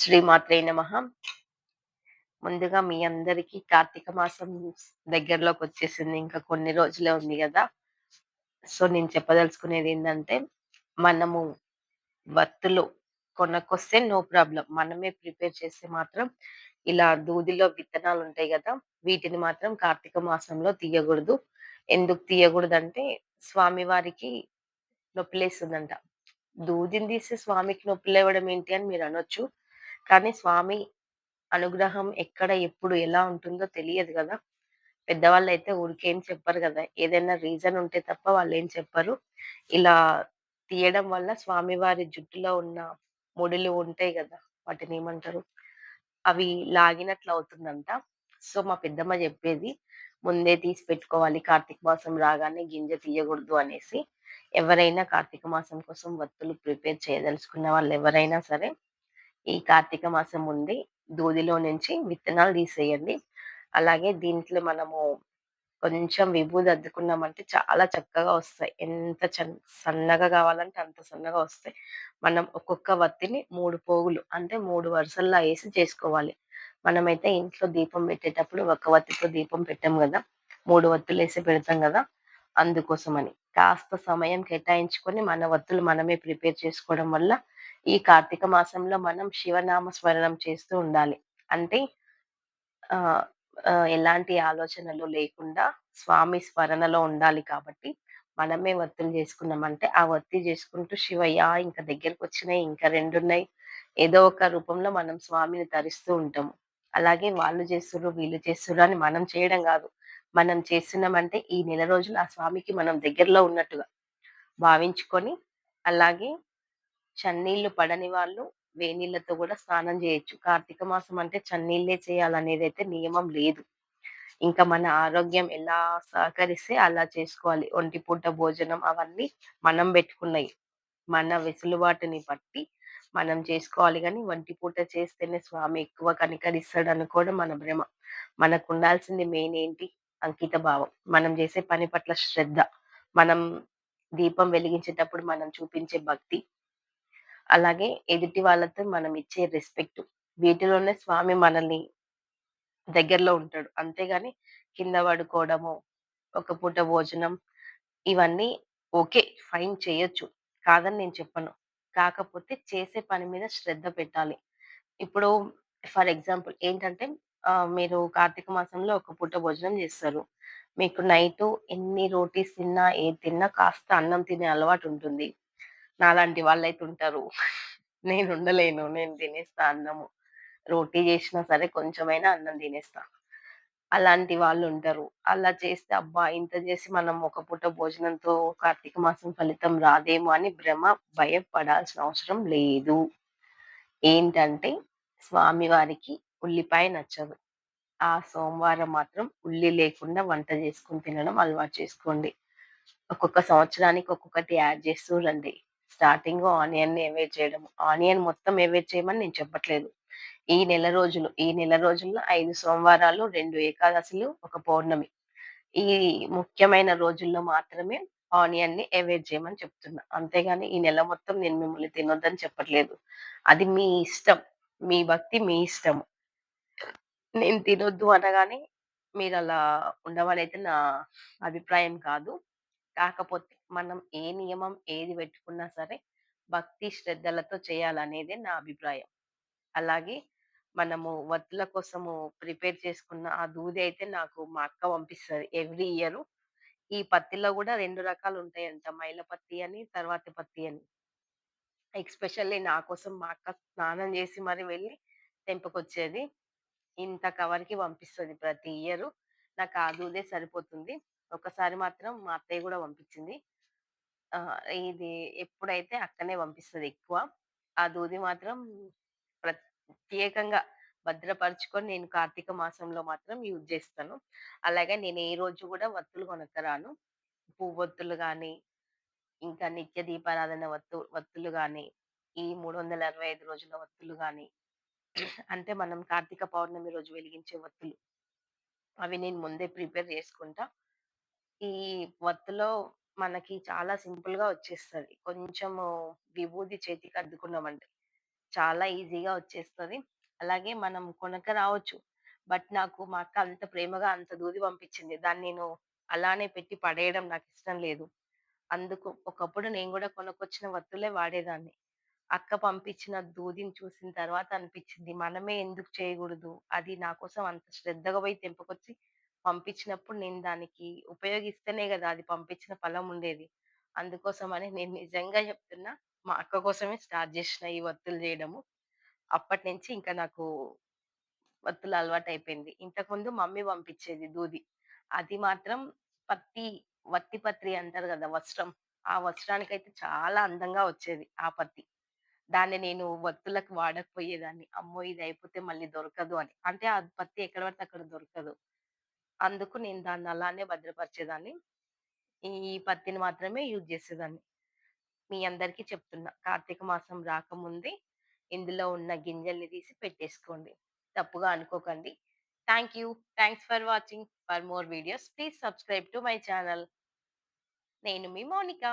శ్రీమాత్రే నమ. ముందుగా మీ అందరికీ కార్తీక మాసం దగ్గరలోకి వచ్చేసింది. ఇంకా కొన్ని రోజులే ఉంది కదా. సో, నేను చెప్పదలుచుకునేది ఏంటంటే మనము వత్తులు కొనకొస్తే నో ప్రాబ్లం. మనమే ప్రిపేర్ చేస్తే మాత్రం ఇలా దూదిలో విత్తనాలు ఉంటాయి కదా వీటిని మాత్రం కార్తీక మాసంలో తీయకూడదు. ఎందుకు తీయగూడదంటే, స్వామివారికి నొప్పిలేస్తుందంట. దూదిని తీసి స్వామికి నొప్పిలేవడం ఏంటి అని మీరు అనొచ్చు. కానీ స్వామి అనుగ్రహం ఎక్కడ, ఎప్పుడు, ఎలా ఉంటుందో తెలియదు కదా పెద్దవాళ్ళు అయితే ఊరికేం చెప్పరు కదా ఏదైనా రీజన్ ఉంటే తప్ప వాళ్ళు ఏం చెప్పరు. ఇలా తీయడం వల్ల స్వామివారి జుట్టులో ఉన్న ముడులు ఉంటాయి కదా వాటిని ఏమంటారు అవి లాగినట్లు అవుతుందంట. సో, మా పెద్దమ్మ చెప్పేది ముందే తీసి పెట్టుకోవాలి కార్తీక మాసం రాగానే గింజ తీయకూడదు అనేసి. ఎవరైనా కార్తీక మాసం కోసం వత్తులు ప్రిపేర్ చేయదలుచుకున్న వాళ్ళు ఎవరైనా సరే, ఈ కార్తీక మాసం ఉంది దూదిలో నుంచి విత్తనాలు తీసేయండి. అలాగే దీంట్లో మనము కొంచెం విభూది అద్దుకున్నామంటే చాలా చక్కగా వస్తాయి. ఎంత సన్నగా కావాలంటే అంత సన్నగా వస్తాయి. మనం ఒక్కొక్క వత్తిని మూడు పోగులు అంటే మూడు వరుసల్లో వేసి చేసుకోవాలి. మనమైతే ఇంట్లో దీపం పెట్టేటప్పుడు ఒక వత్తితో దీపం పెట్టము కదా మూడు వత్తులు వేసి పెడతాం కదా అందుకోసమని. కాస్త సమయం కేటాయించుకొని మన వత్తులు మనమే ప్రిపేర్ చేసుకోవడం వల్ల ఈ కార్తీక మాసంలో మనం శివనామ స్మరణం చేస్తూ ఉండాలి. అంటే ఆ ఎలాంటి ఆలోచనలు లేకుండా స్వామి స్మరణలో ఉండాలి కాబట్టి, మనమే వత్తులు చేసుకున్నామంటే, ఆ వత్తి చేసుకుంటూ శివయ్య ఇంకా దగ్గరకు వచ్చినాయి ఇంకా రెండున్నాయి. ఏదో ఒక రూపంలో మనం స్వామిని తరిస్తూ ఉంటాము. అలాగే వాళ్ళు చేస్తుర్రు, వీళ్ళు చేస్తుర్రు అని మనం చేయడం కాదు మనం చేస్తున్నామంటే ఈ నెల రోజులు ఆ స్వామికి మనం దగ్గరలో ఉన్నట్టుగా భావించుకొని, అలాగే చన్నీళ్ళు పడని వాళ్ళు వేనీళ్ళతో కూడా స్నానం చేయొచ్చు కార్తీక మాసం అంటే చన్నీళ్ళే చేయాలనేది అయితే నియమం లేదు. ఇంకా మన ఆరోగ్యం ఎలా సహకరిస్తే అలా చేసుకోవాలి. ఒంటి పూట భోజనం అవన్నీ మనం పెట్టుకున్నాయి మన వెసులుబాటుని బట్టి మనం చేసుకోవాలి కానీ ఒంటి పూట చేస్తేనే స్వామి ఎక్కువ కనికరిస్తాడనుకోవడం మన భ్రమ. మనకుండాల్సింది మెయిన్ ఏంటి? అంకిత భావం. మనం చేసే పని పట్ల శ్రద్ధ. మనం దీపం వెలిగించేటప్పుడు మనం చూపించే భక్తి. అలాగే ఎదుటి వాళ్ళతో మనం ఇచ్చే రెస్పెక్ట్. వీటిలోనే స్వామి మనల్ని దగ్గరలో ఉంటాడు. అంతేగాని కింద పడుకోవడము, ఒక పూట భోజనం ఇవన్నీ ఓకే. ఫైన్ చేయొచ్చు. కాదని నేను చెప్పను. కాకపోతే చేసే పని మీద శ్రద్ధ పెట్టాలి. ఇప్పుడు ఫర్ ఎగ్జాంపుల్ ఏంటంటే మీరు కార్తీక మాసంలో ఒక పూట భోజనం చేస్తారు మీకు నైట్ ఎన్ని రోటీస్ తిన్నా, ఏది తిన్నా కాస్త అన్నం తినే అలవాటు ఉంటుంది నాలాంటి వాళ్ళైతే ఉంటారు. నేను ఉండలేను నేను తినేస్తా అన్నము. రోటీ చేసినా సరే కొంచెమైనా అన్నం తినేస్తా. అలాంటి వాళ్ళు ఉంటారు అలా చేస్తే అబ్బా! ఇంత చేసి మనం ఒక పూట భోజనంతో కార్తీక మాసం ఫలితం రాదేమో అని భ్రమ, భయపడాల్సిన అవసరం లేదు. ఏంటంటే స్వామివారికి ఉల్లిపాయ నచ్చదు. ఆ సోమవారం మాత్రం ఉల్లి లేకుండా వంట చేసుకుని తినడం అలవాటు చేసుకోండి. ఒక్కొక్క సంవత్సరానికి ఒక్కొక్కటి యాడ్ చేస్తూ రండి. స్టార్టింగ్ ఆనియన్‌ని అవాయిడ్ చేయడం. ఆనియన్ మొత్తం అవాయిడ్ చేయమని నేను చెప్పట్లేదు. ఈ నెల రోజులు, ఈ నెల రోజుల్లో ఐదు సోమవారాలు, రెండు ఏకాదశులు, ఒక పౌర్ణమి. ఈ ముఖ్యమైన రోజుల్లో మాత్రమే ఆనియన్‌ని అవాయిడ్ చేయమని చెప్తున్నా. అంతేగాని ఈ నెల మొత్తం నేను మిమ్మల్ని తినొద్దని చెప్పట్లేదు. అది మీ ఇష్టం. మీ భక్తి మీ ఇష్టము. నేను తినొద్దు అనగానే మీరు మీరలా ఉండమనైతే నా అభిప్రాయం కాదు. కాకపోతే మనం ఏ నియమం ఏది పెట్టుకున్నా సరే భక్తి శ్రద్ధలతో చేయాలనేదే నా అభిప్రాయం. అలాగే మనము వత్తుల కోసము ప్రిపేర్ చేసుకున్న ఆ దూది అయితే నాకు మా అక్క పంపిస్తుంది ఎవ్రీ ఇయర్ ఈ పత్తిలో కూడా రెండు రకాలు ఉంటాయంట మైల పత్తి అని, తర్వాత పత్తి అని. ఎక్స్పెషల్లీ నా కోసం మా అక్క స్నానం చేసి మరి వెళ్ళి తెంపుకొచ్చేది. ఇంత కవర్‌కి పంపిస్తుంది ప్రతి ఇయరు. నాకు ఆ దూదే సరిపోతుంది. ఒకసారి మాత్రం మా అత్తయ్య కూడా పంపించింది. ఇది ఎప్పుడైతే అక్కనే పంపిస్తుంది ఎక్కువ. ఆ దూది మాత్రం ప్రత్యేకంగా భద్రపరుచుకొని నేను కార్తీక మాసంలో మాత్రం యూజ్ జేస్తాను. అలాగే నేను ఏ రోజు గూడా వత్తులు కొనక్కరాను. పువ్వొత్తులు గానీ, ఇంకా నిత్య దీపారాధన వత్తు వత్తులు గానీ, ఈ 365 రోజుల వత్తులు గానీ, అంటే మనం కార్తీక పౌర్ణమి రోజు వెలిగించే వత్తులు. అవి నేను ముందే ప్రిపేర్ జేసుకుంటా. ఈ వత్తులో మనకి చాలా సింపుల్‌గా వచ్చేస్తది. కొంచెము విభూది చేతికి అద్దుకున్నామంటే. చాలా ఈజీగా వచ్చేస్తది. అలాగే మనం కొనక రావచ్చు. బట్ నాకు మా అక్క అంత ప్రేమగా అంత దూది పంపించింది. దాన్ని నేను అలానే పెట్టి పడేయడం నాకిష్టం లేదు. అందుకు ఒకప్పుడు నేను గూడా కొనుక్కొచ్చిన వత్తులే వాడేదాన్ని. అక్క పంపించిన దూదిని చూసిన తర్వాత అనిపించింది మనమే ఎందుకు చేయగూడదు? అది నా కోసం అంత శ్రద్ధగా పోయి తెంపుకొచ్చి పంపించినప్పుడు నేను దానికి ఉపయోగిస్తేనే కదా అది పంపించిన ఫలం ఉండేది. అందుకోసమని నేను నిజంగా చెప్తున్నా మా అక్క కోసమే స్టార్ట్ చేసిన ఈ వత్తులు జేయడము. అప్పటినుంచి ఇంకా నాకు వత్తులు అలవాటు అయిపోయింది ఇంతకుముందు మమ్మీ పంపించేది దూది. అది మాత్రం పత్తి వత్తి పత్రి అంటారు కదా వస్త్రం. ఆ వస్త్రానికైతే చాలా అందంగా వచ్చేది ఆ పత్తి. దాన్ని నేను వత్తులకు వాడకపోయేదాన్ని. అమ్మో! ఇది అయిపోతే మళ్ళీ దొరకదు అని. అంటే ఆ పత్తి ఎక్కడ పడితే అక్కడ దొరకదు. అందుకు నేను దాన్ని అలానే భద్రపరిచేదాన్ని. ఈ పత్తిని మాత్రమే యూజ్ చేసేదాన్ని. మీ అందరికీ చెప్తున్నా. కార్తీక మాసం రాకముందే ఇందులో ఉన్న గింజల్ని తీసి పెట్టేసుకోండి. తప్పుగా అనుకోకండి. Thank you. Thanks for watching. For more videos please subscribe to my channel. నేను మీ మోనికా